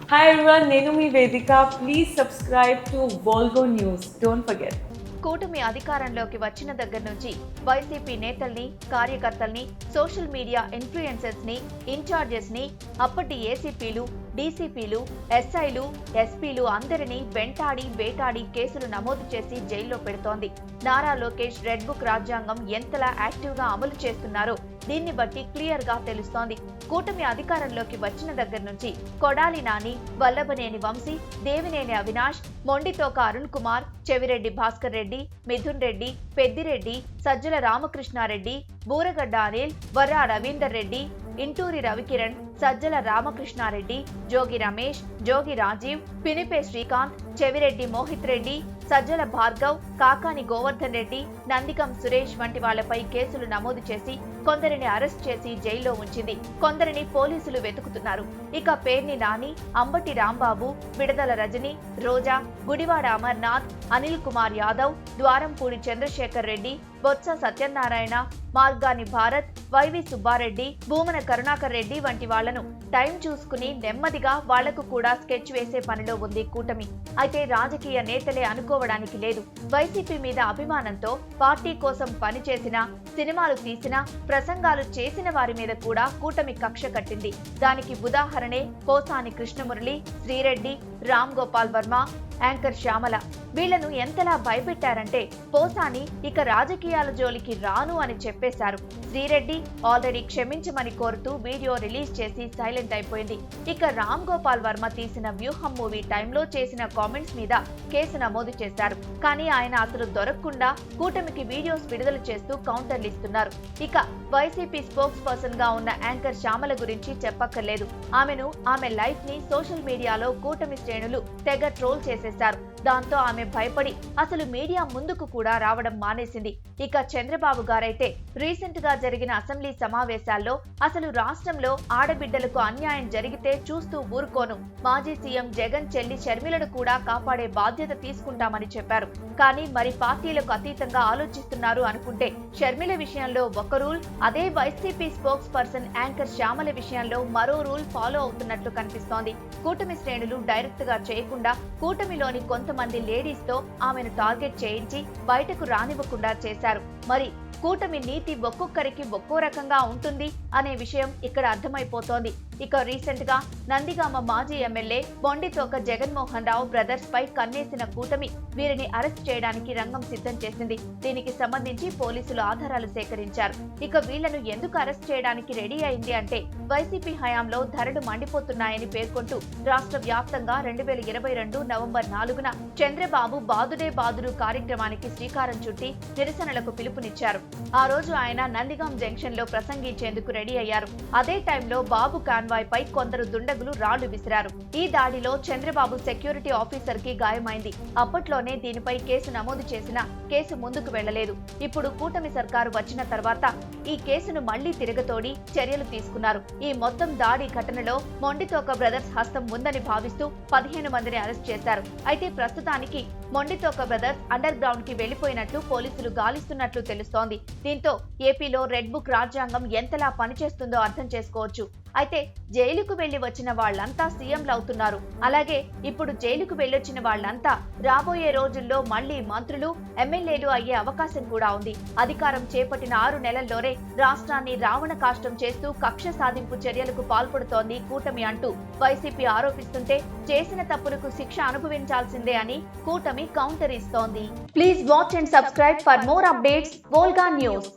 Hi everyone నేను మీ వేదిక please subscribe to Volga news don't forget కూటమి అధికారంలోకి వచ్చిన దగ్గర నుంచి వైసీపీ నేతల్ని కార్యకర్తల్ని సోషల్ మీడియా ఇన్ఫ్లుయెన్సర్స్ని ఇన్ఛార్జెస్ని అప్పటి ఏసీపీలు డీసీపీలు ఎస్ఐలు ఎస్పీలు అందరినీ వెంటాడి వేటాడి కేసులు నమోదు చేసి జైల్లో పెడుతోంది. నారా లోకేష్ రెడ్ బుక్ రాజ్యాంగం ఎంతలా యాక్టివ్గా అమలు చేస్తున్నారో దీన్ని బట్టి క్లియర్గా తెలుస్తోంది. కూటమి అధికారంలోకి వచ్చిన దగ్గర నుంచి కొడాలి నాని వల్లభనేని వంశీ దేవినేని అవినాష్ మొండితోక అరుణ్ కుమార్ చెవిరెడ్డి భాస్కర్ రెడ్డి మిథున్ రెడ్డి పెద్దిరెడ్డి సజ్జల రామకృష్ణారెడ్డి బూరగడ్డ అనిల్ వర్రా రవీందర్ రెడ్డి ఇంటూరి రవికిరణ్ సజ్జల రామకృష్ణారెడ్డి జోగి రమేష్ జోగి రాజీవ్ పినిపే శ్రీకాంత్ చెవిరెడ్డి మోహిత్ రెడ్డి సజ్జల భార్గవ్ కాకాని గోవర్ధన్ రెడ్డి నందికం సురేష్ వంటి వాళ్ళపై కేసులు నమోదు చేసి కొందరిని అరెస్ట్ చేసి జైల్లో ఉంచింది. కొందరిని పోలీసులు వెతుకుతున్నారు. ఇక పేర్ని నాని అంబటి రాంబాబు విడదల రజని రోజా గుడివాడ అమర్నాథ్ అనిల్ కుమార్ యాదవ్ ద్వారంపూడి చంద్రశేఖర్ రెడ్డి బొత్స సత్యనారాయణ మార్గాని భారత్ వైవి సుబ్బారెడ్డి భూమన కరుణాకర్ రెడ్డి వంటి వాళ్ళను టైం చూసుకుని నెమ్మదిగా వాళ్ళకు కూడా స్కెచ్ వేసే పనిలో ఉంది కూటమి. అయితే రాజకీయ నేతలే అనుకోవడానికి లేదు. వైసీపీ మీద అభిమానంతో పార్టీ కోసం పనిచేసిన సినిమాలు తీసిన ప్రసంగాలు చేసిన వారి మీద కూడా కూటమి కక్ష కట్టింది. దానికి ఉదాహరణే కోసాని కృష్ణమురళి శ్రీరెడ్డి రామ్ గోపాల్ వర్మ యాంకర్ శ్యామల. వీళ్ళను ఎంతలా భయపెట్టారంటే పోసాని ఇక రాజకీయాల జోలికి రాను అని చెప్పేశారు. శ్రీరెడ్డి ఆల్రెడీ క్షమించమని కోరుతూ వీడియో రిలీజ్ చేసి సైలెంట్ అయిపోయింది. ఇక రామ్ గోపాల్ వర్మ తీసిన వ్యూహం మూవీ టైంలో చేసిన కామెంట్స్ మీద కేసు నమోదు చేశారు. కానీ ఆయన అసలు దొరకకుండా కూటమికి వీడియోస్ విడుదల చేస్తూ కౌంటర్లు ఇస్తున్నారు. ఇక వైసీపీ స్పోక్స్ పర్సన్గా ఉన్న యాంకర్ శ్యామల గురించి చెప్పక్కర్లేదు. ఆమెను ఆమె లైఫ్ని సోషల్ మీడియాలో కూటమి శ్రేణులు తెగ ట్రోల్ చేసేశారు. దాంతో ఆమె భయపడి అసలు మీడియా ముందుకు కూడా రావడం మానేసింది. ఇక చంద్రబాబు గారైతే రీసెంట్గా జరిగిన అసెంబ్లీ సమావేశాల్లో అసలు రాష్ట్రంలో ఆడబిడ్డలకు అన్యాయం జరిగితే చూస్తూ ఊరుకోను. మాజీ సీఎం జగన్ చెల్లి షర్మిలను కూడా కాపాడే బాధ్యత తీసుకుంటామని చెప్పారు. కానీ మరి పార్టీలకు అతీతంగా ఆలోచిస్తున్నారు అనుకుంటే షర్మిల విషయంలో ఒక రూల్ అదే YCP spokesperson anchor Shyamala విషయంలో మరో రూల్ ఫాలో అవుతున్నట్లు కనిపిస్తోంది. కూటమి శ్రేణులు డైరెక్ట్గా చేయకుండా కూటమిలోని కొంత కొంతమంది లేడీస్తో ఆమెను టార్గెట్ చేయించి బయటకు రానివ్వకుండా చేశారు. మరి కూటమి నీతి ఒక్కొక్కరికి ఒక్కో రకంగా ఉంటుంది అనే విషయం ఇక్కడ అర్థమైపోతోంది. ఇక రీసెంట్గా నందిగామ మాజీ ఎమ్మెల్యే బొండితోక జగన్మోహన్ రావు బ్రదర్స్ పై కన్నేసిన కూటమి వీరిని అరెస్ట్ చేయడానికి రంగం సిద్ధం చేసింది. దీనికి సంబంధించి పోలీసులు ఆధారాలు సేకరించారు. ఇక వీళ్ళను ఎందుకు అరెస్ట్ చేయడానికి రెడీ అయింది అంటే వైసీపీ హయాంలో ధరలు మండిపోతున్నాయని పేర్కొంటూ రాష్ట్ర వ్యాప్తంగా రెండు వేల ఇరవై రెండు నవంబర్ నాలుగున చంద్రబాబు బాదుడే బాదుడు కార్యక్రమానికి శ్రీకారం చుట్టి నిరసనలకు పిలుపునిచ్చారు. ఆ రోజు ఆయన నందిగాం జంక్షన్లో ప్రసంగించేందుకు రెడీ అయ్యారు. అదే టైంలో బాబు కాన్ పై కొందరు దుండగులు రాళ్ళు విసిరారు. ఈ దాడిలో చంద్రబాబు సెక్యూరిటీ ఆఫీసర్కి గాయమైంది. అప్పట్లోనే దీనిపై కేసు నమోదు చేసినా కేసు ముందుకు వెళ్ళలేదు ఇప్పుడు కూటమి సర్కారు వచ్చిన తర్వాత ఈ కేసును మళ్ళీ తిరగతోడి చర్యలు తీసుకున్నారు. ఈ మొత్తం దాడి ఘటనలో మొండితోక బ్రదర్స్ హస్తం ఉందని భావిస్తూ పదిహేను మందిని అరెస్ట్ చేశారు. అయితే ప్రస్తుతానికి మొండితోక బ్రదర్స్ అండర్ గ్రౌండ్కి వెళ్ళిపోయినట్లు పోలీసులు గాలిస్తున్నట్లు తెలుస్తోంది. దీంతో ఏపీలో రెడ్ బుక్ రాజ్యాంగం ఎంతలా పనిచేస్తుందో అర్థం చేసుకోవచ్చు. అయితే జైలుకు వెళ్ళి వచ్చిన వాళ్ళంతా సీఎంలు అవుతున్నారు. అలాగే ఇప్పుడు జైలుకు వెళ్ళొచ్చిన వాళ్ళంతా రాబోయే రోజుల్లో మళ్ళీ మంత్రులు ఎమ్మెల్యేలు అయ్యే అవకాశం కూడా ఉంది. అధికారం చేపట్టిన ఆరు నెలల్లోనే రాష్ట్రాన్ని రావణ కాష్టం చేస్తూ కక్ష సాధింపు చర్యలకు పాల్పడుతోంది కూటమి అంటూ వైసీపీ ఆరోపిస్తుంటే చేసిన తప్పులకు శిక్ష అనుభవించాల్సిందే అని కూటమి కూటమి కౌంటర్ ఇస్తోంది. Please watch and subscribe for more updates Volga news